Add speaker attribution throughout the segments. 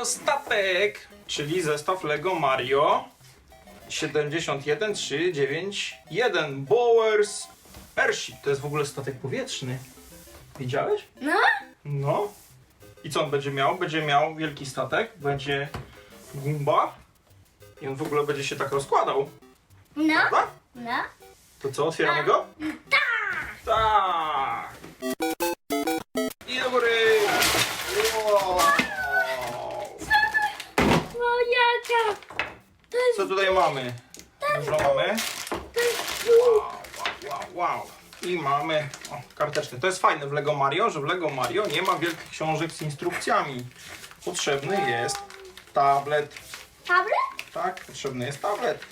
Speaker 1: Mario
Speaker 2: Statek, czyli zestaw Lego Mario 71391 Bowers Airship. To jest w ogóle statek powietrzny. Widziałeś?
Speaker 1: No?
Speaker 2: No. I co on będzie miał? Będzie miał wielki statek, będzie gumba i on w ogóle będzie się tak rozkładał.
Speaker 1: No?
Speaker 2: Prawda?
Speaker 1: No?
Speaker 2: To co, otwieramy go?
Speaker 1: Tak!
Speaker 2: Tak!
Speaker 1: To jest...
Speaker 2: Co tutaj mamy? Dużo mamy.
Speaker 1: To jest...
Speaker 2: Wow, wow, wow, wow. I mamy o, karteczkę. To jest fajne w Lego Mario, że w Lego Mario nie ma wielkich książek z instrukcjami. Potrzebny jest tablet.
Speaker 1: Tablet?
Speaker 2: Tak, potrzebny jest tablet.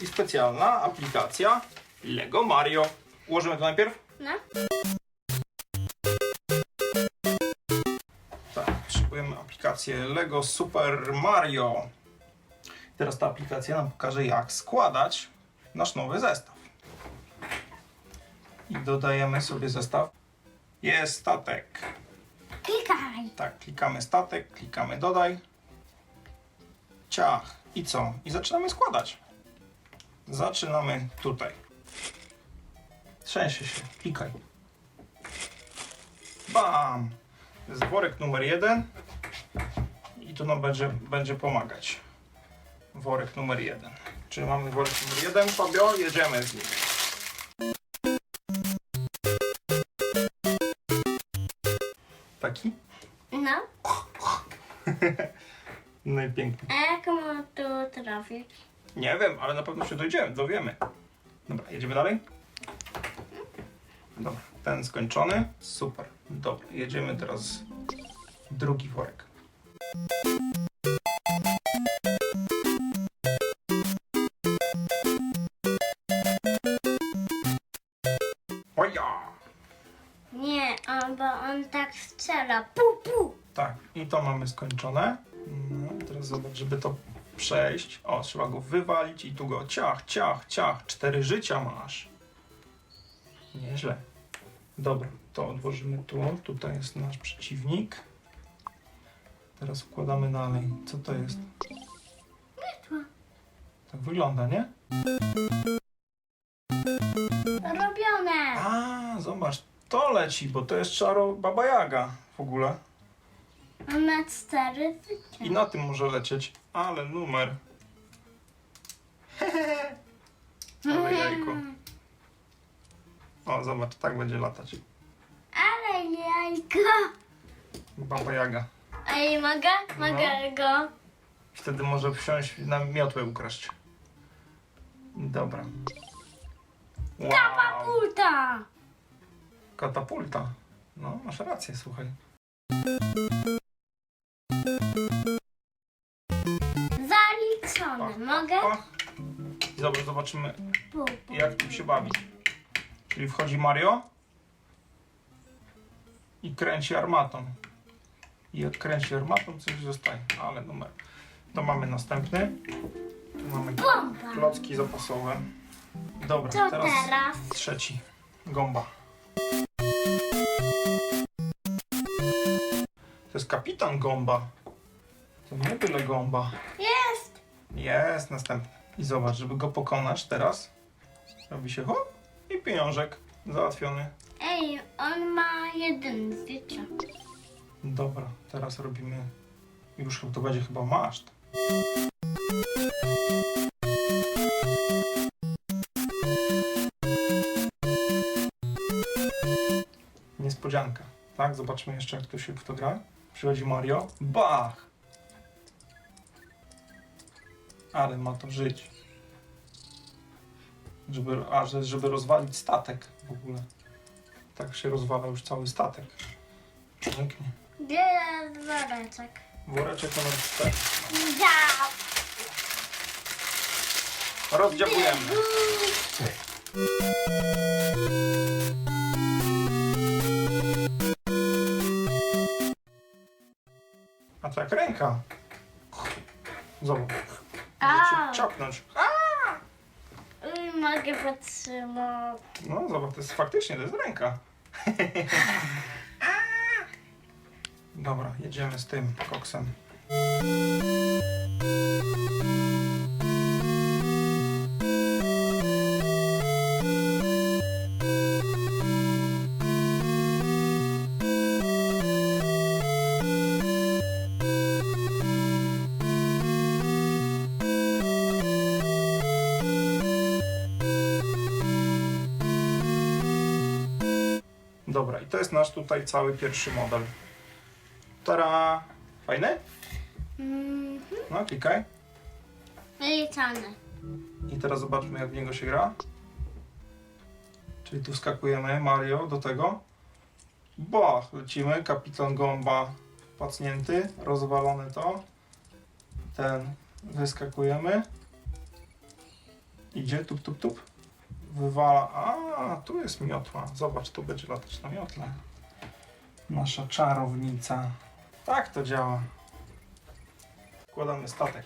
Speaker 2: I specjalna aplikacja Lego Mario. Ułożymy to najpierw?
Speaker 1: No?
Speaker 2: Aplikację Lego Super Mario. Teraz ta aplikacja nam pokaże, jak składać nasz nowy zestaw. I dodajemy sobie zestaw. Jest statek.
Speaker 1: Klikaj!
Speaker 2: Tak, klikamy statek, klikamy dodaj. Ciach. I co? I zaczynamy składać. Zaczynamy tutaj. Trzęsie się. Klikaj. Bam! Jest worek numer jeden. I to nam będzie, będzie pomagać. Worek numer jeden. Czyli mamy worek numer jeden, Fabio, jedziemy z nim. Taki?
Speaker 1: No?
Speaker 2: Najpiękniej.
Speaker 1: A jak mam tu trafić?
Speaker 2: Nie wiem, ale na pewno się dojdziemy, dowiemy. Dobra, jedziemy dalej? Dobra, ten skończony. Super. Dobra, jedziemy teraz drugi worek. Oja!
Speaker 1: Nie, on, bo on tak strzela. Pu, pu!
Speaker 2: Tak, i to mamy skończone. No, teraz zobacz, żeby to przejść. O, trzeba go wywalić i tu go ciach, ciach, ciach. Cztery życia masz. Nieźle. Dobra, to odłożymy tu. Tutaj jest nasz przeciwnik. Teraz wkładamy dalej. Co to jest? Tak wygląda, nie?
Speaker 1: Robione!
Speaker 2: A, zobacz, to leci, bo to jest czaro Baba Jaga w ogóle.
Speaker 1: On ma cztery życia.
Speaker 2: I na tym może lecieć. Ale numer. Ale jajko. O, zobacz, tak będzie latać.
Speaker 1: Ale jajko!
Speaker 2: Baba Jaga.
Speaker 1: Ej, mogę? Mogę go?
Speaker 2: Wtedy może wsiąść na miotłę ukraść. Dobra. Wow.
Speaker 1: Kapapulta!
Speaker 2: Katapulta. No, masz rację, słuchaj.
Speaker 1: Zaliczone. Mogę?
Speaker 2: Pach. I Zobacz, zobaczymy jak tym się bawić. Czyli wchodzi Mario i kręci armatą. I jak kręci armatą, coś zostaje. Ale numer. To mamy następny. Tu mamy
Speaker 1: Bomba.
Speaker 2: klocki zapasowe. Dobra,
Speaker 1: Co
Speaker 2: teraz
Speaker 1: teraz?
Speaker 2: trzeci. Gąba. To jest kapitan Gąba. To nie byle Gąba.
Speaker 1: Jest!
Speaker 2: Jest następny. I zobacz, żeby go pokonać teraz, robi się hop i pieniążek załatwiony.
Speaker 1: Ej, on ma jeden życia.
Speaker 2: Dobra, teraz robimy, już to będzie chyba maszt. Niespodzianka. Tak, zobaczmy jeszcze jak to się w to gra. Przychodzi Mario. Bach! Ale ma to żyć. Żeby, a, że- żeby rozwalić statek w ogóle. Tak się rozwala już cały statek. Pięknie.
Speaker 1: Jest woreczek?
Speaker 2: Woreczek numer 4.
Speaker 1: Ja!
Speaker 2: Rozdziałujemy. A to jak ręka. Zobacz.
Speaker 1: A.
Speaker 2: Możecie ciapnąć.
Speaker 1: Uj, mogę podtrzymać.
Speaker 2: No zobacz, to jest faktycznie, to jest ręka. Dobra, jedziemy z tym koksem. Dobra, i to jest nasz tutaj cały pierwszy model. Fajny?
Speaker 1: Mhm.
Speaker 2: No, klikaj.
Speaker 1: Wyliczone.
Speaker 2: I teraz zobaczmy, jak w niego się gra. Czyli tu wskakujemy, Mario, do tego. Bach, lecimy, kapitan Gąba pacnięty, rozwalone to. Ten, wyskakujemy. Idzie, tup, tup, tup. Wywala, a, tu jest miotła. Zobacz, tu będzie latać na miotle. Nasza czarownica. Tak to działa. Wkładamy statek.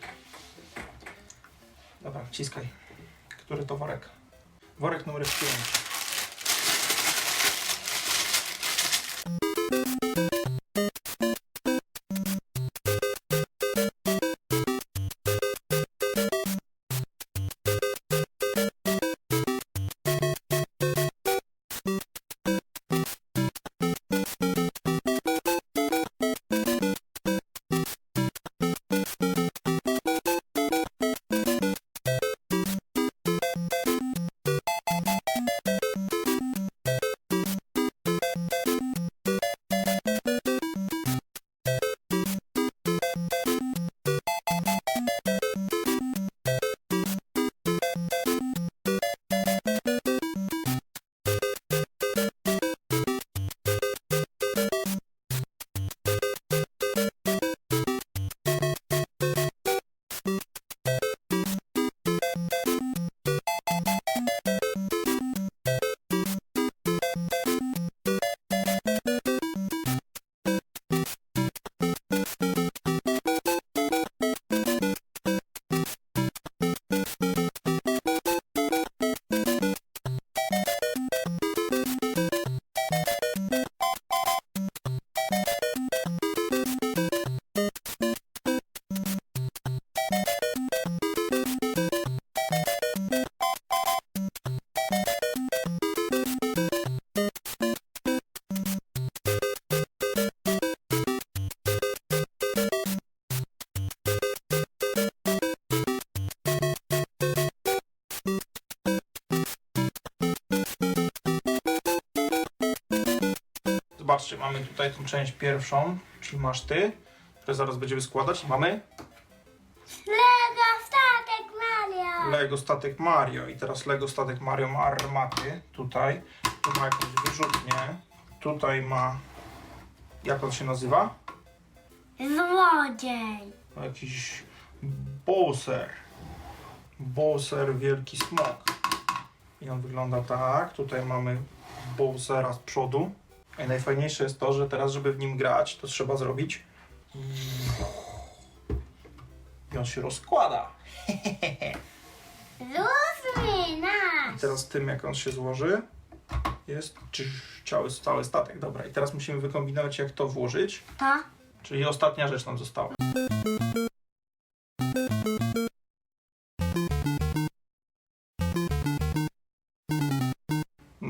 Speaker 2: Dobra, wciskaj. Który to worek? Worek numer 5. Zobaczcie, mamy tutaj tą część pierwszą, czyli masz ty, które zaraz będziemy składać. Mamy
Speaker 1: Lego statek Mario.
Speaker 2: Lego Statek Mario. I teraz Lego Statek Mario ma armaty. Tutaj. Tu ma jakąś wyrzutnię. Tutaj ma... Jak on się nazywa?
Speaker 1: Złodziej.
Speaker 2: No, Jakiś Bowser. Bowser Wielki Smok. I on wygląda tak. Tutaj mamy Bowsera z przodu. I najfajniejsze jest to, że teraz, żeby w nim grać, to trzeba zrobić. I on się rozkłada.
Speaker 1: Zróżmy
Speaker 2: I
Speaker 1: nas.
Speaker 2: teraz tym, jak on się złoży, jest czyż, cały, cały statek. Dobra, i teraz musimy wykombinować, jak to włożyć.
Speaker 1: To?
Speaker 2: Czyli ostatnia rzecz nam została.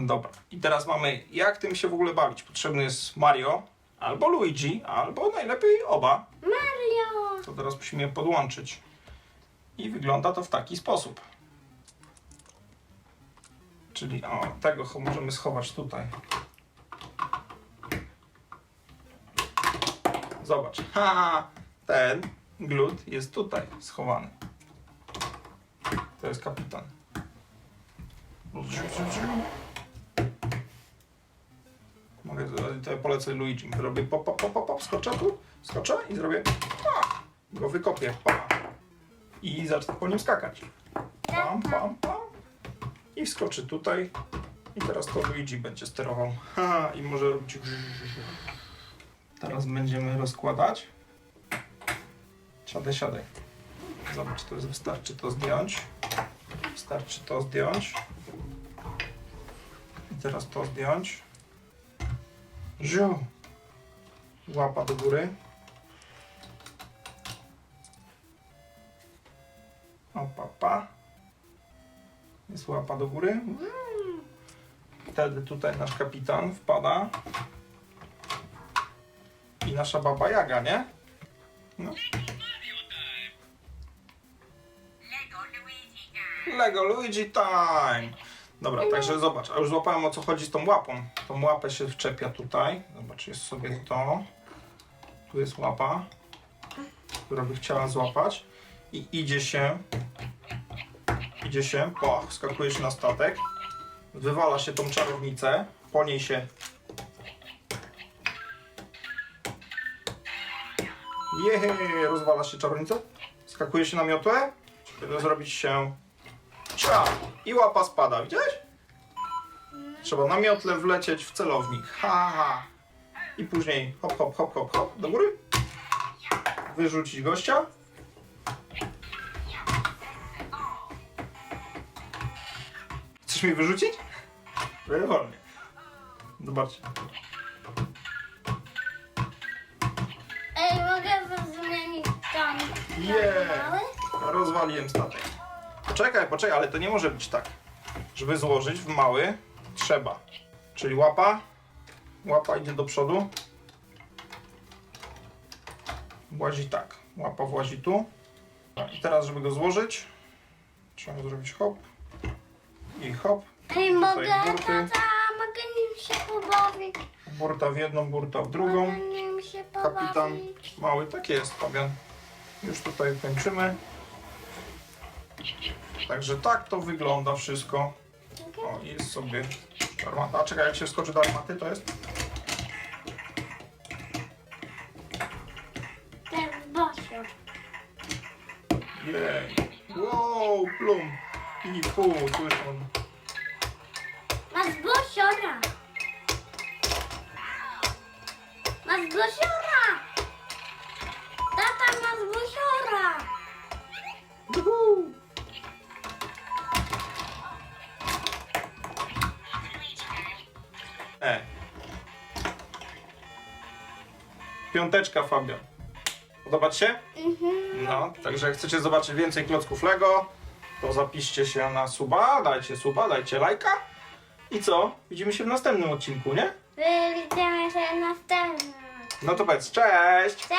Speaker 2: Dobra, i teraz mamy, jak tym się w ogóle bawić. Potrzebny jest Mario, albo Luigi, albo najlepiej oba.
Speaker 1: Mario.
Speaker 2: To teraz musimy je podłączyć. I wygląda to w taki sposób. Czyli o, tego możemy schować tutaj. Zobacz. Ha, ten glut jest tutaj schowany. To jest kapitan. Mogę, to ja polecę Luigi. Robię pop, pop, pop, pop, pop, skoczę tu, skoczę i zrobię pa, go wykopię, pa. I zacznę po nim skakać. Pam, pam, pam. I wskoczy tutaj. I teraz to Luigi będzie sterował. Ha, i może robić. Teraz będziemy rozkładać. Siadaj, siadaj. Zobacz, to jest, wystarczy to zdjąć. Wystarczy to zdjąć. I teraz to zdjąć. Ziu. Łapa do góry. Opa, pa. Jest łapa do góry. Wtedy tutaj nasz kapitan wpada. I nasza baba Jaga, nie? No. Lego Luigi time! Dobra, także zobacz, a już złapałem o co chodzi z tą łapą. Tą łapę się wczepia tutaj. Zobacz, jest sobie to. Tu jest łapa, która by chciała złapać. I idzie się, idzie się, pach, skakuje się na statek. Wywala się tą czarownicę, po niej się Jehe, rozwala się czarownica, skakuje się na miotłę, żeby zrobić się i łapa spada, widziałeś? Trzeba na miotle wlecieć w celownik, ha, ha. I później hop, hop, hop, hop, hop, do góry. Wyrzucić gościa. Chcesz mi wyrzucić? Wolnie. Zobaczcie.
Speaker 1: Ej, mogę zmienić tam. Mały?
Speaker 2: Rozwaliłem statek. Poczekaj, poczekaj, ale to nie może być tak. Żeby złożyć w mały, trzeba. Czyli łapa, łapa idzie do przodu. Włazi tak, łapa włazi tu. I teraz, żeby go złożyć, trzeba zrobić hop i hop.
Speaker 1: Ej, mogę,
Speaker 2: burty.
Speaker 1: tata, mogę nim się pobawić.
Speaker 2: Burta w jedną, burta w
Speaker 1: Mogę
Speaker 2: drugą.
Speaker 1: nim się pobawić.
Speaker 2: Kapitan mały, tak jest, Fabian. Już tutaj kończymy. Także tak to wygląda wszystko. O, jest sobie armata. A czekaj, jak się skoczy do armaty, to jest?
Speaker 1: Ten Bosiu.
Speaker 2: Jej. Wow, plum. I pół, tu jest on.
Speaker 1: Masz Bosiora. Masz Bosiora. Tata, masz Bosiora.
Speaker 2: Juhu. E. Piąteczka, Fabian. Podoba ci się?
Speaker 1: Mhm.
Speaker 2: No, także jak chcecie zobaczyć więcej klocków Lego, to zapiszcie się na suba, dajcie suba, dajcie lajka. I co? Widzimy się w następnym odcinku, nie?
Speaker 1: Widzimy się następnym.
Speaker 2: No to powiedz, cześć!
Speaker 1: Cześć.